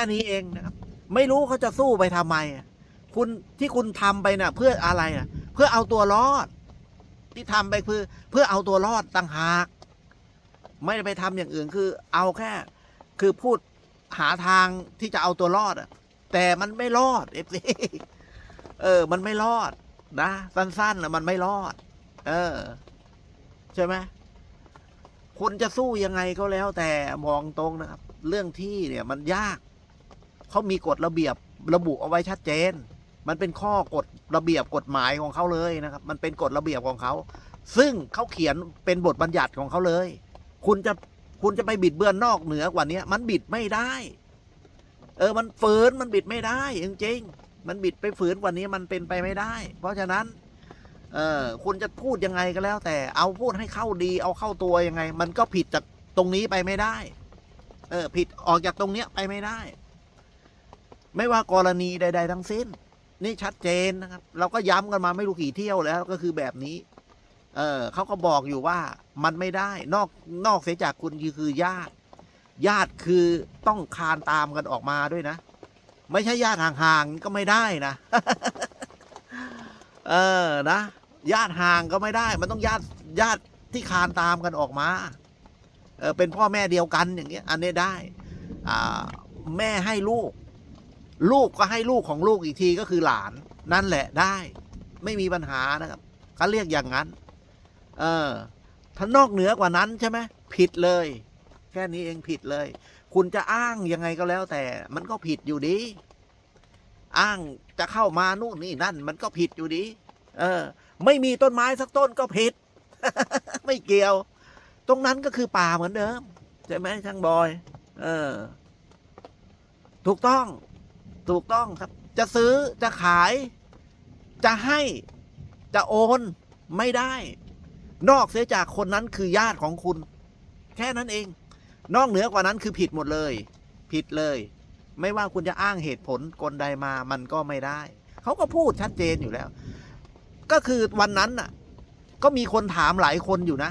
ค่นี้เองนะครับ ไม่รู้เขาจะสู้ไปทำไมคุณที่คุณทำไปน่ะ เพื่ออะไรน่ะ เพื่อเอาตัวรอด ที่ทำไปเพื่อเพื่อเอาตัวรอดต่างหาก ไม่ได้ไปทำอย่างอื่นคือ เอาแค่ คือพูดหาทางที่จะเอาตัวรอดอะแต่มันไม่รอดเอฟซีเออ มันไม่รอดนะสั้นๆนะมันไม่รอด เออ ใช่ไหมคุณจะสู้ยังไงก็แล้วแต่มองตรงนะครับ เรื่องที่เนี่ยมันยาก เขามีกฎระเบียบระบุเอาไว้ชัดเจน มันเป็นข้อกฎระเบียบกฎหมายของเขาเลยนะครับ มันเป็นกฎระเบียบของเขา ซึ่งเขาเขียนเป็นบทบัญญัติของเขาเลย คุณจะคุณจะไปบิดเบือนนอกเหนือกว่านี้มันบิดไม่ได้ เออ มันฝืนมันบิดไม่ได้จริงๆมันบิดไปฝืนกว่านี้มันเป็นไปไม่ได้ เพราะฉะนั้น เออคุณจะพูดยังไงก็แล้ว แต่เอาพูดให้เข้าดี เอาเข้าตัวยังไง มันก็ผิดจากตรงนี้ไปไม่ได้ เออ ผิดออกจากตรงเนี้ยไปไม่ได้ ไม่ว่ากรณีใด ๆ ทั้งสิ้น นี่ชัดเจนนะครับ เราก็ย้ำกันมาไม่รู้กี่เที่ยวแล้วก็คือแบบนี้ เออเขาก็บอกอยู่ว่ามันไม่ได้ นอกนอกเสียจากคุณคือญาติ ญาติคือต้องคานตามกันออกมาด้วยนะ ไม่ใช่ญาติห่างๆก็ไม่ได้นะ เออนะญาติห่างก็ไม่ได้ มันต้องญาติญาติที่คานตามกันออกมา เออเป็นพ่อแม่เดียวกันอย่างเงี้ย อันนี้ได้ อ่า แม่ให้ลูก ลูกก็ให้ลูกของลูกอีกทีก็คือหลานนั่นแหละได้ไม่มีปัญหานะครับเขาเรียกอย่างนั้น เออ ถ้านอกเหนือกว่านั้นใช่ไหมผิดเลย แค่นี้เองผิดเลย คุณจะอ้างยังไงก็แล้วแต่ มันก็ผิดอยู่ดี อ้างจะเข้ามานู่นนี่นั่น มันก็ผิดอยู่ดี เออ ไม่มีต้นไม้สักต้นก็ผิด ไม่เกี่ยว ตรงนั้นก็คือป่าเหมือนเดิมใช่ไหมช่างบอย เออ ถูกต้อง ถูกต้องครับ จะซื้อจะขาย จะให้จะโอนไม่ได้ นอกเสียจากคนนั้นคือญาติของคุณ แค่นั้นเอง นอกเหนือกว่านั้นคือผิดหมดเลย ผิดเลย ไม่ว่าคุณจะอ้างเหตุผลกลใดมามันก็ไม่ได้ เขาก็พูดชัดเจนอยู่แล้ว ก็คือวันนั้นน่ะ ก็มีคนถามหลายคนอยู่นะ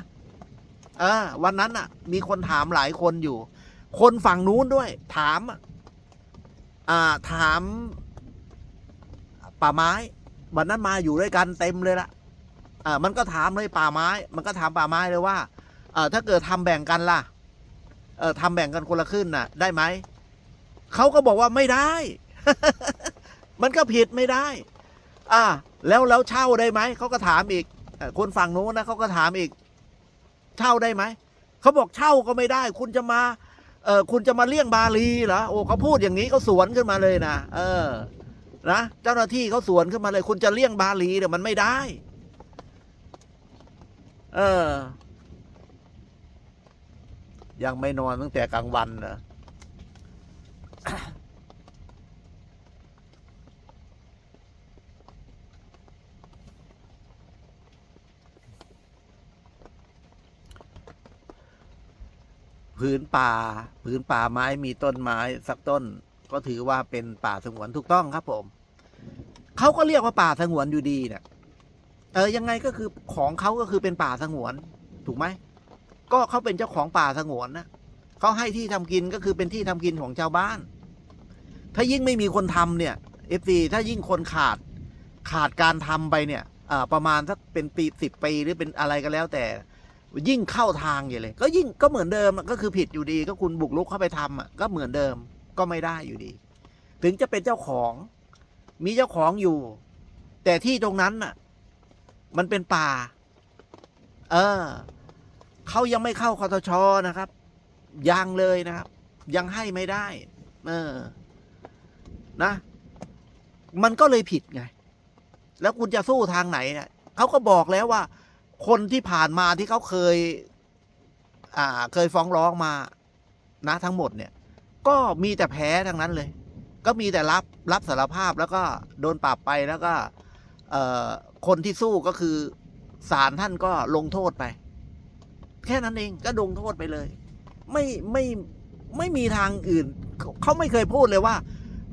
เออวันนั้นน่ะ มีคนถามหลายคนอยู่ คนฝั่งนู้นด้วย ถามอะ ถามป่าไม้วันนั้นมาอยู่ด้วยกันเต็มเลยละอ่ามันก็ถามเลยป่าไม้ มันก็ถามป่าไม้เลยว่าเออถ้าเกิดทำแบ่งกันล่ะ เออทำแบ่งกันคนละครึ่งน่ะ ได้ไหมเขาก็บอกว่าไม่ได้ มันก็ผิดไม่ได้ อ่า แล้วแล้วเช่าได้ไหมเขาก็ถามอีกคนฝั่งโน้นนะเขาก็ถามอีก เช่าได้ไหมเขาบอกเช่าก็ไม่ได้ คุณจะมา เออคุณจะมาเลี่ยงบาลีเหรอโอ้เขาพูดอย่างนี้เขาสวนขึ้นมาเลยนะเออนะเจ้าหน้าที่เขาสวนขึ้นมาเลย คุณจะเลี่ยงบาลีเนี่ยมันไม่ได้ เออ ยังไม่นอนตั้งแต่กลางวันเหรอ พื้นป่า พื้นป่าไม้มีต้นไม้สักต้น ก็ถือว่าเป็นป่าสงวนถูกต้องครับ ผมเขาก็เรียกว่าป่าสงวนอยู่ดีเนี่ยเออยังไงก็คือของเขาก็คือเป็นป่าสงวน ถูกไหมก็เขาเป็นเจ้าของป่าสงวนนะเขาให้ที่ทำกินก็คือเป็นที่ทำกินของชาวบ้าน ถ้ายิ่งไม่มีคนทำเนี่ยเอฟซีถ้ายิ่งคนขาดขาดการทำไปเนี่ยประมาณสักเป็นปีสิบปีหรือเป็นอะไรก็แล้วแต่ ยิ่งเข้าทางอย่างเลย ก็ยิ่งก็เหมือนเดิมก็คือผิดอยู่ดี ก็คุณบุกรุกเข้าไปทำอะก็เหมือนเดิมก็ไม่ได้อยู่ดี ถึงจะเป็นเจ้าของ มีเจ้าของอยู่ แต่ที่ตรงนั้นน่ะ มันเป็นป่า เออเขายังไม่เข้าคอทชนะครับ ยังเลยนะครับ ยังให้ไม่ได้ เออ นะ มันก็เลยผิดไง แล้วคุณจะสู้ทางไหนเนี่ยเขาก็บอกแล้วว่า คนที่ผ่านมาที่เขาเคย อ่าเคยฟ้องร้องมานะทั้งหมดเนี่ย ก็มีแต่แพ้ทั้งนั้นเลย ก็มีแต่รับรับสารภาพแล้วก็โดนปรับไปแล้วก็คนที่สู้ก็คือศาลท่านก็ลงโทษไป แค่นั้นเองก็ลงโทษไปเลย ไม่ไม่ไม่มีทางอื่น เขาไม่เคยพูดเลยว่า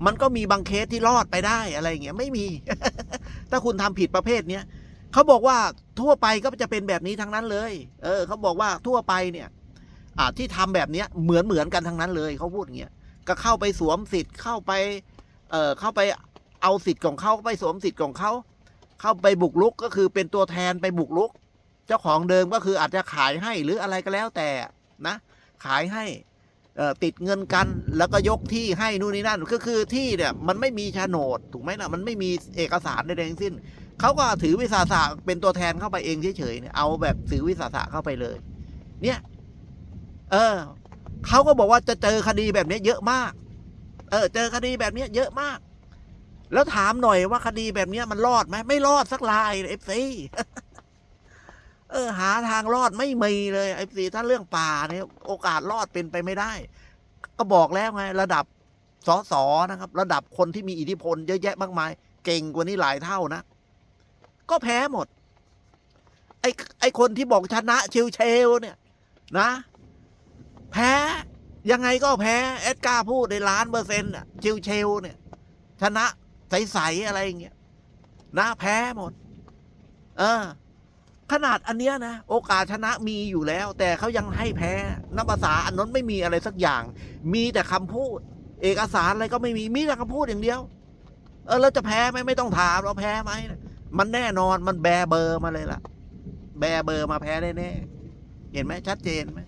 มันก็มีบางเคสที่รอดไปได้อะไรอย่างเงี้ยไม่มี ถ้าคุณทำผิดประเภทเนี้ย เขาบอกว่าทั่วไปก็จะเป็นแบบนี้ทั้งนั้นเลย เออเขาบอกว่าทั่วไปเนี่ยอ่าที่ทำแบบเนี้ยเหมือนเหมือนกันทั้งนั้นเลยเขาพูดอย่างเงี้ยก็เข้าไปสวมสิทธิ์เข้าไป เอ่อเข้าไปเอาสิทธิ์ของเขาไปสวมสิทธิ์ของเขาเข้าไปบุกรุกก็คือเป็นตัวแทนไปบุกรุก เจ้าของเดิมก็คืออาจจะขายให้หรืออะไรก็แล้วแต่นะ ขายให้เอ่อติดเงินกันแล้วก็ยกที่ให้นู่นนี่นั่นก็คือที่เนี่ยมันไม่มีโฉนดถูกไหมนะมันไม่มีเอกสารใดๆทั้งสิ้น เขาก็ถือวิสาสะเป็นตัวแทนเข้าไปเองเฉยๆเนี่ยเอาแบบถือวิสาสะเข้าไปเลย เนี่ย เออเขาก็บอกว่าจะเจอคดีแบบนี้เยอะมาก เออ เจอคดีแบบนี้เยอะมาก แล้วถามหน่อยว่าคดีแบบนี้มันรอดไหมไม่รอดสักลายเอฟซีเออ หาทางรอดไม่มีเลยไอ้สีถ้าเรื่องป่าเนี่ยโอกาสรอดเป็นไปไม่ได้ ก็บอกแล้วไง ระดับสอสอนะครับ ระดับคนที่มีอิทธิพลเยอะแยะมากมาย เก่งกว่านี้หลายเท่านะ ก็แพ้หมด ไอ้ไอ้คนที่บอกชนะเชลเชลเนี่ยนะ แพ้ยังไงก็แพ้เอ็ดการ์พูดในล้านเปอร์เซ็นต์อะเชลเชลเนี่ย ชนะใสๆอะไรอย่างเงี้ยนะแพ้หมด เออ ขนาดอันเนี้ยนะ โอกาสชนะมีอยู่แล้ว แต่เขายังให้แพ้นับภาษาอันนั้นไม่มีอะไรสักอย่าง มีแต่คำพูด เอกสารอะไรก็ไม่มีมีแต่คำพูดอย่างเดียว เออแล้วจะแพ้ไหมไม่ต้องถามเราแพ้ไหมนะ มันแน่นอนมันแบเบอร์มาเลยล่ะ แบเบอร์มาแพ้แน่ๆเห็นไหมชัดเจนไหม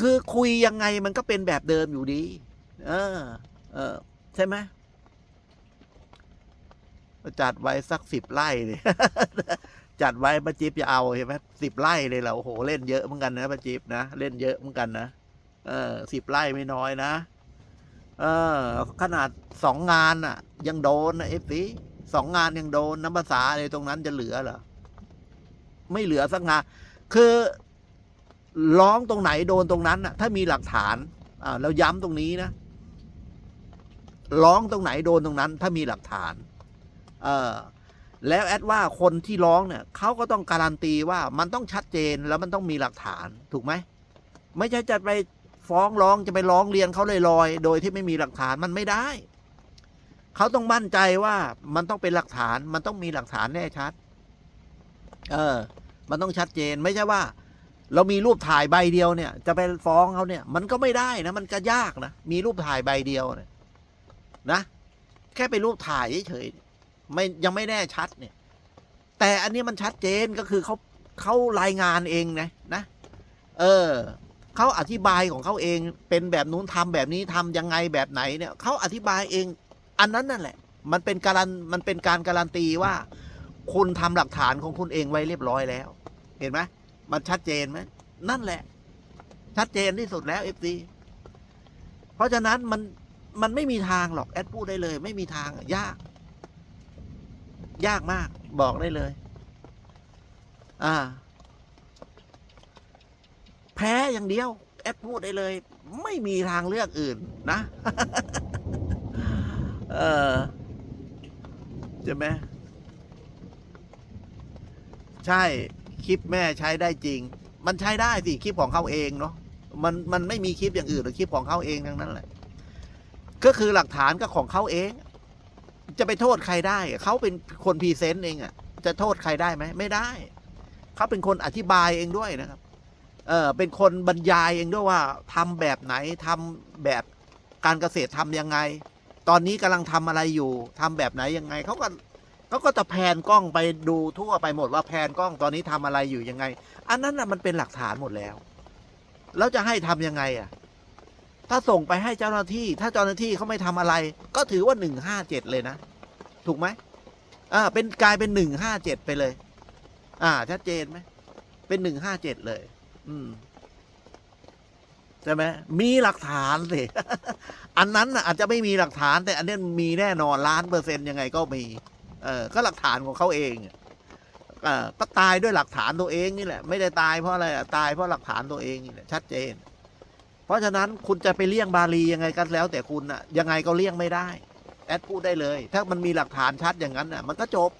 คือคุยยังไงมันก็เป็นแบบเดิมอยู่ดี เออ เออ ใช่ไหมจัดไว้สักสิบไร่เลยจัดไว้ป้าจิ๊บจะเอาเห็นไหมสิบไร่เลยเหราโอ้โหเล่นเยอะเหมือนกันนะป้าจิ๊บนะเล่นเยอะเหมือนกันนะเออสิบไร่ไม่น้อยนะ เออ ขนาดสองงานอะ ยังโดนนะเอฟซีสองงานยังโดนน้ำภาษาอะไรตรงนั้นจะเหลือเหรอไม่เหลือสักงาน คือร้องตรงไหนโดนตรงนั้นอะ ถ้ามีหลักฐานอ่าแล้วย้ำตรงนี้นะร้องตรงไหนโดนตรงนั้น ถ้ามีหลักฐาน เออแล้วแอดว่าคนที่ร้องเนี่ยเขาก็ต้องการันตีว่ามันต้องชัดเจนแล้วมันต้องมีหลักฐานถูกไหมไม่ใช่จะไป ฟ้องร้องจะไปร้องเรียนเขาลอยๆ โดยที่ไม่มีหลักฐานมันไม่ได้ เขาต้องมั่นใจว่ามันต้องเป็นหลักฐาน มันต้องมีหลักฐานแน่ชัด เออ มันต้องชัดเจนไม่ใช่ว่า เรามีรูปถ่ายใบเดียวเนี่ย จะไปฟ้องเขาเนี่ย มันก็ไม่ได้นะ มันก็ยากนะ มีรูปถ่ายใบเดียวเนี่ยนะ แค่ไปรูปถ่ายเฉยๆไม่ยังไม่แน่ชัดเนี่ย แต่อันนี้มันชัดเจนก็คือเขาเขารายงานเองนะนะ เออ เขาอธิบายของเขาเองเป็นแบบนู้นทำแบบนี้ทำยังไงแบบไหนเนี่ยเขาอธิบายเอง อันนั้นนั่นแหละ มันเป็นการันมันเป็นการการันตีว่า คุณทำหลักฐานของคุณเองไว้เรียบร้อยแล้ว เห็นไหมมันชัดเจนไหมนั่นแหละ ชัดเจนที่สุดแล้วเอฟซีเพราะฉะนั้นมันมันไม่มีทางหรอกแอดพูดได้เลย ไม่มีทางยาก ยากมากบอกได้เลย อ่า แพ้อย่างเดียว แอดพูดได้เลย ไม่มีทางเลือกอื่นนะ เออใช่ไหมใช่คลิปแม่ใช้ได้จริง มันใช้ได้สิคลิปของเขาเองเนาะมันมันไม่มีคลิปอย่างอื่นหรอคลิปของเขาเองทั้งนั้นแหละ ก็คือหลักฐานก็ของเขาเอง จะไปโทษใครได้ เขาเป็นคนพรีเซนต์เองอะ จะโทษใครได้ไหมไม่ได้ เขาเป็นคนอธิบายเองด้วยนะครับ เออเป็นคนบรรยายเองด้วยว่าทำแบบไหนทำแบบการเกษตรทำยังไง ตอนนี้กำลังทำอะไรอยู่ทำแบบไหนยังไงเขาก็เขาก็จะแพนกล้องไปดูทั่วไปหมดว่าแพนกล้องตอนนี้ทำอะไรอยู่ยังไง อันนั้นน่ะมันเป็นหลักฐานหมดแล้ว แล้วจะให้ทำยังไงอะ ถ้าส่งไปให้เจ้าหน้าที่ ถ้าเจ้าหน้าที่เขาไม่ทำอะไร ก็ถือว่าหนึ่งห้าเจ็ดเลยนะ ถูกไหมอ่าเป็นกลายเป็นหนึ่งห้าเจ็ดไปเลย อ่าชัดเจนไหมเป็นหนึ่งห้าเจ็ดเลย อืมใช่ไหมมีหลักฐานสิ อันนั้นน่ะอาจจะไม่มีหลักฐาน แต่อันนี้มีแน่นอนล้านเปอร์เซ็นต์ยังไงก็มี เออ ก็หลักฐานของเขาเองเออก็ตายด้วยหลักฐานตัวเองนี่แหละ ไม่ได้ตายเพราะอะไรอะตายเพราะหลักฐานตัวเองนี่แหละชัดเจน เพราะฉะนั้นคุณจะไปเลี่ยงบาลียังไงก็แล้ว แต่คุณอะยังไงก็เลี่ยงไม่ได้ แอดพูดได้เลย ถ้ามันมีหลักฐานชัดอย่างนั้นน่ะ มันก็จบ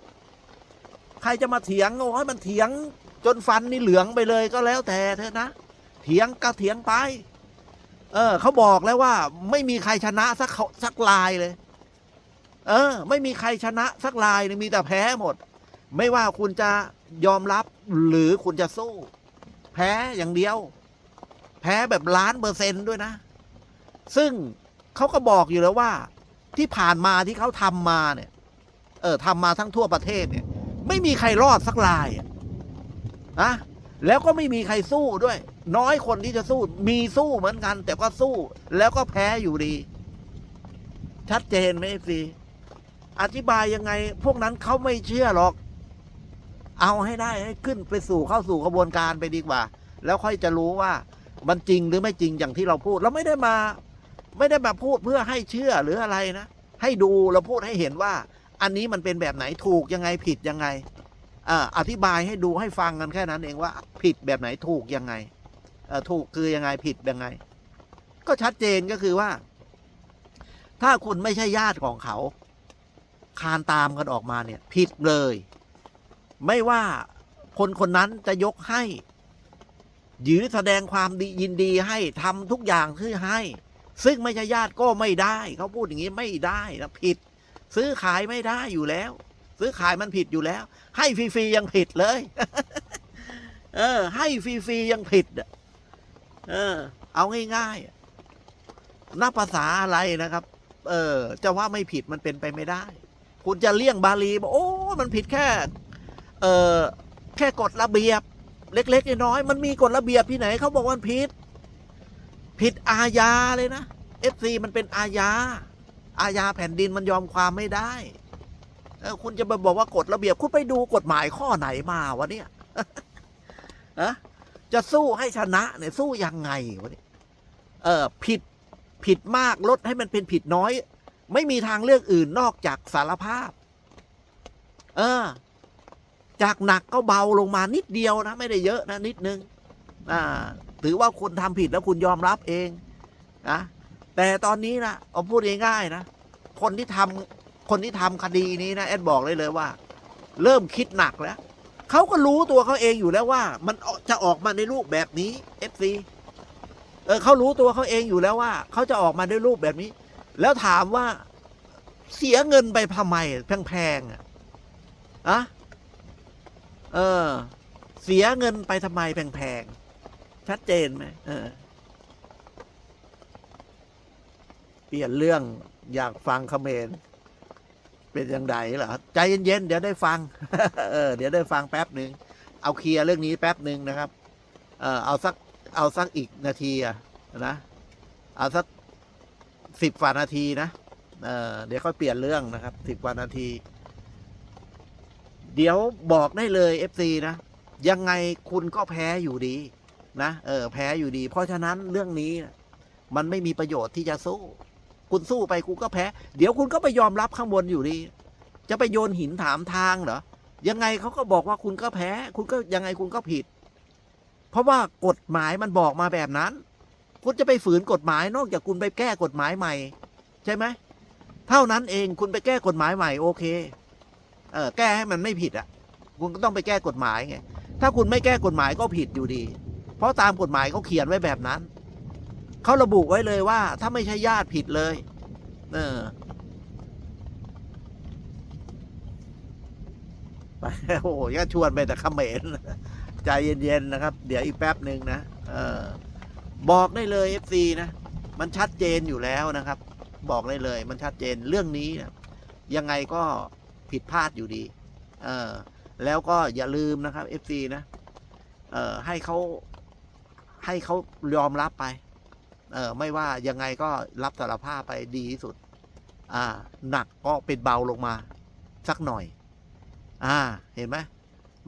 ใครจะมาเถียงโอ้ยมันเถียง จนฟันนี่เหลืองไปเลยก็แล้วแต่เธอนะ เถียงก็เถียงไป เออเขาบอกแล้วว่า ไม่มีใครชนะสักสักลายเลย เออ ไม่มีใครชนะสักลายมีแต่แพ้หมด ไม่ว่าคุณจะยอมรับหรือคุณจะสู้ แพ้อย่างเดียว แพ้แบบล้านเปอร์เซนต์ด้วยนะ ซึ่งเขาก็บอกอยู่แล้วว่า ที่ผ่านมาที่เขาทำมาเนี่ย เออทำมาทั้งทั่วประเทศเนี่ย ไม่มีใครรอดสักรายอะ นะแล้วก็ไม่มีใครสู้ด้วย น้อยคนที่จะสู้ มีสู้เหมือนกัน แต่ก็สู้ แล้วก็แพ้อยู่ดี ชัดเจนไหมสิอธิบายยังไง พวกนั้นเขาไม่เชื่อหรอก เอาให้ได้ให้ขึ้นไปสู่เข้าสู่กระบวนการไปดีกว่า แล้วค่อยจะรู้ว่ามันจริงหรือไม่จริงอย่างที่เราพูด เราไม่ได้มา ไม่ได้มาพูดเพื่อให้เชื่อหรืออะไรนะ ให้ดูเราพูดให้เห็นว่า อันนี้มันเป็นแบบไหนถูกยังไงผิดยังไง อธิบายให้ดูให้ฟังกันแค่นั้นเองว่าผิดแบบไหนถูกยังไงถูกคือยังไงผิดยังไง ก็ชัดเจนก็คือว่า ถ้าคุณไม่ใช่ญาติของเขา คานตามกันออกมาเนี่ย ผิดเลย ไม่ว่าคนคนนั้นจะยกให้หรือแสดงความดียินดีให้ทำทุกอย่างที่ให้ ซึ่งไม่ใช่ญาติก็ไม่ได้ เขาพูดอย่างนี้ไม่ได้นะผิด ซื้อขายไม่ได้อยู่แล้ว ซื้อขายมันผิดอยู่แล้ว ให้ฟรีๆยังผิดเลย เออ ให้ฟรีๆยังผิดเออ เอาง่ายๆนับภาษาอะไรนะครับ เออ จะว่าไม่ผิดมันเป็นไปไม่ได้ คุณจะเลี่ยงบาลีบอกโอ้มันผิดแค่ เออแค่กฎระเบียบ เล็กๆน้อยๆมันมีกฎระเบียบที่ไหนเขาบอกว่าผิด ผิดอาญาเลยนะเอฟซีมันเป็นอาญาอาญาแผ่นดินมันยอมความไม่ได้ เออคุณจะไปบอกว่ากฎระเบียบคุณไปดูกฎหมายข้อไหนมาวะเนี่ยอะจะสู้ให้ชนะเนี่ยสู้ยังไงวะเนี่ยเออผิดผิดมากลดให้มันเป็นผิดน้อย ไม่มีทางเลือกอื่นนอกจากสารภาพ เออ จากหนักก็เบาลงมานิดเดียวนะ ไม่ได้เยอะนะนิดนึง อ่า ถือว่าคุณทำผิดแล้วคุณยอมรับเองนะแต่ตอนนี้นะเอาพูดง่ายๆนะคนที่ทำ คนที่ทำคดีนี้นะแอดบอกเลยเลยว่า เริ่มคิดหนักแล้วเขาก็รู้ตัวเขาเองอยู่แล้วว่า มันจะออกมาในรูปแบบนี้ FC เออเขารู้ตัวเขาเองอยู่แล้วว่าเขาจะออกมาในรูปแบบนี้ แล้วถามว่าเสียเงินไปทำไมแพงๆอะอะเออ เสียเงินไปทำไมแพงๆชัดเจนไหมเออ เปลี่ยนเรื่องอยากฟังคอมเมนต์ เป็นยังไงเหรอใจเย็นๆเดี๋ยวได้ฟังเออเดี๋ยวได้ฟังแป๊บหนึ่งเอาเคลียร์เรื่องนี้แป๊บหนึ่งนะครับ เออเอาสักเอาสักอีกนาทีอะนะเอาสักสิบกว่านาทีนะเออเดี๋ยวค่อยเปลี่ยนเรื่องนะครับสิบกว่านาที เดี๋ยวบอกได้เลยเอฟซีนะยังไงคุณก็แพ้อยู่ดี นะเออ แพ้อยู่ดี เพราะฉะนั้นเรื่องนี้มันไม่มีประโยชน์ที่จะสู้ คุณสู้ไปคุณก็แพ้ เดี๋ยวคุณก็ไปยอมรับข้างบนอยู่ดี จะไปโยนหินถามทางเหรอ ยังไงเขาก็บอกว่าคุณก็แพ้ คุณก็ยังไงคุณก็ผิด เพราะว่ากฎหมายมันบอกมาแบบนั้น คุณจะไปฝืนกฎหมายนอกจากคุณไปแก้กฎหมายใหม่ ใช่ไหม เท่านั้นเองคุณไปแก้กฎหมายใหม่โอเค เออแก้ให้มันไม่ผิดอะ คุณก็ต้องไปแก้กฎหมายไง ถ้าคุณไม่แก้กฎหมายก็ผิดอยู่ดี เพราะตามกฎหมายเขาเขียนไว้แบบนั้น เขาระบุไว้เลยว่า ถ้าไม่ใช่ญาติผิดเลยเออไปโอ้โหก็ชวนไปแต่เขมรใจเย็นๆนะครับ เดี๋ยวอีกแป๊บหนึ่งนะเออบอกได้เลย FC นะ มันชัดเจนอยู่แล้วนะครับ บอกได้เลย มันชัดเจนเรื่องนี้นะยังไงก็ผิดพลาดอยู่ดีเออแล้วก็อย่าลืมนะครับ FC นะเออให้เขาให้เขายอมรับไป เออไม่ว่ายังไงก็รับสารภาพไปดีที่สุด อ่า หนักก็เป็นเบาลงมา สักหน่อย อ่า เห็นไหม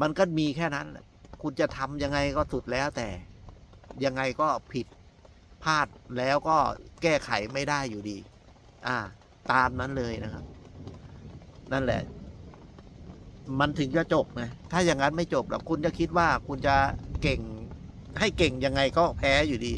มันก็มีแค่นั้น คุณจะทำยังไงก็สุดแล้วแต่ ยังไงก็ผิดพลาดแล้วก็แก้ไขไม่ได้อยู่ดี อ่า ตามนั้นเลยนะครับ นั่นแหละ มันถึงจะจบนะถ้าอย่างนั้นไม่จบหรอกคุณจะคิดว่าคุณจะเก่งให้เก่งยังไงก็แพ้อยู่ดี